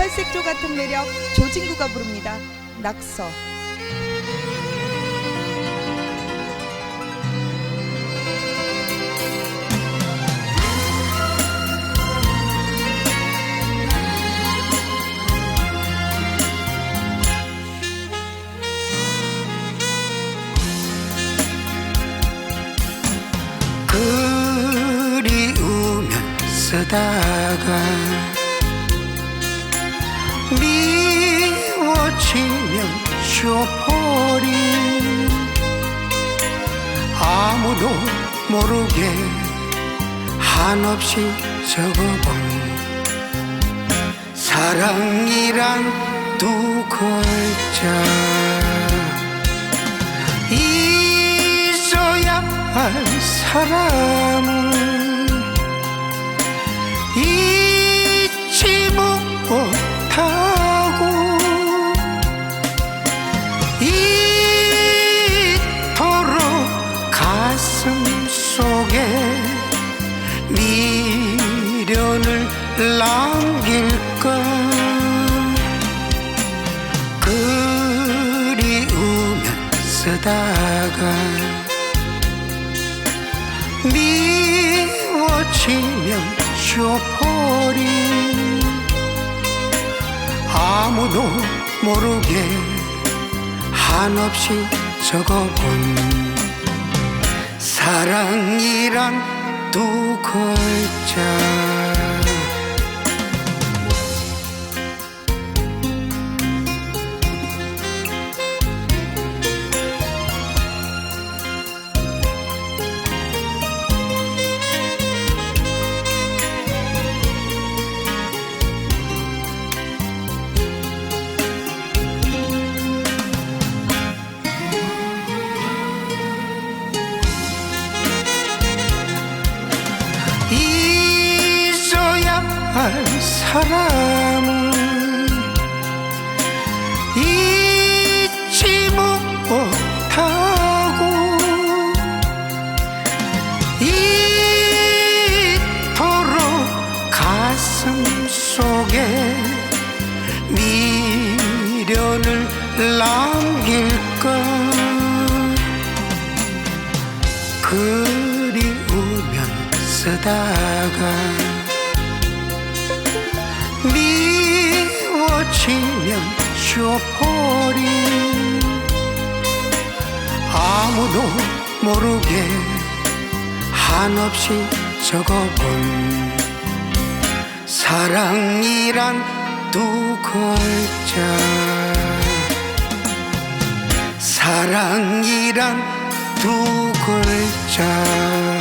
팔색조 같은 매력 조진구가 부릅니다. 낙서. 그리우면 쓰다가 쇼포리 아무도 모르게 한없이 적어본 사랑이란 두 글자. 있어야 할 사람은 미련을 남길까 그리우면 쓰다가 미워지면 쇼포리 아무도 모르게 한없이 적어본 사랑이란 두 글자 할 사람은 잊지 못하고 이토록 가슴 속에 미련을 남길까 그리우면 쓰다가 쇼포리 아무도 모르게 한없이 적어본 사랑이란 두 글자. 사랑이란 두 글자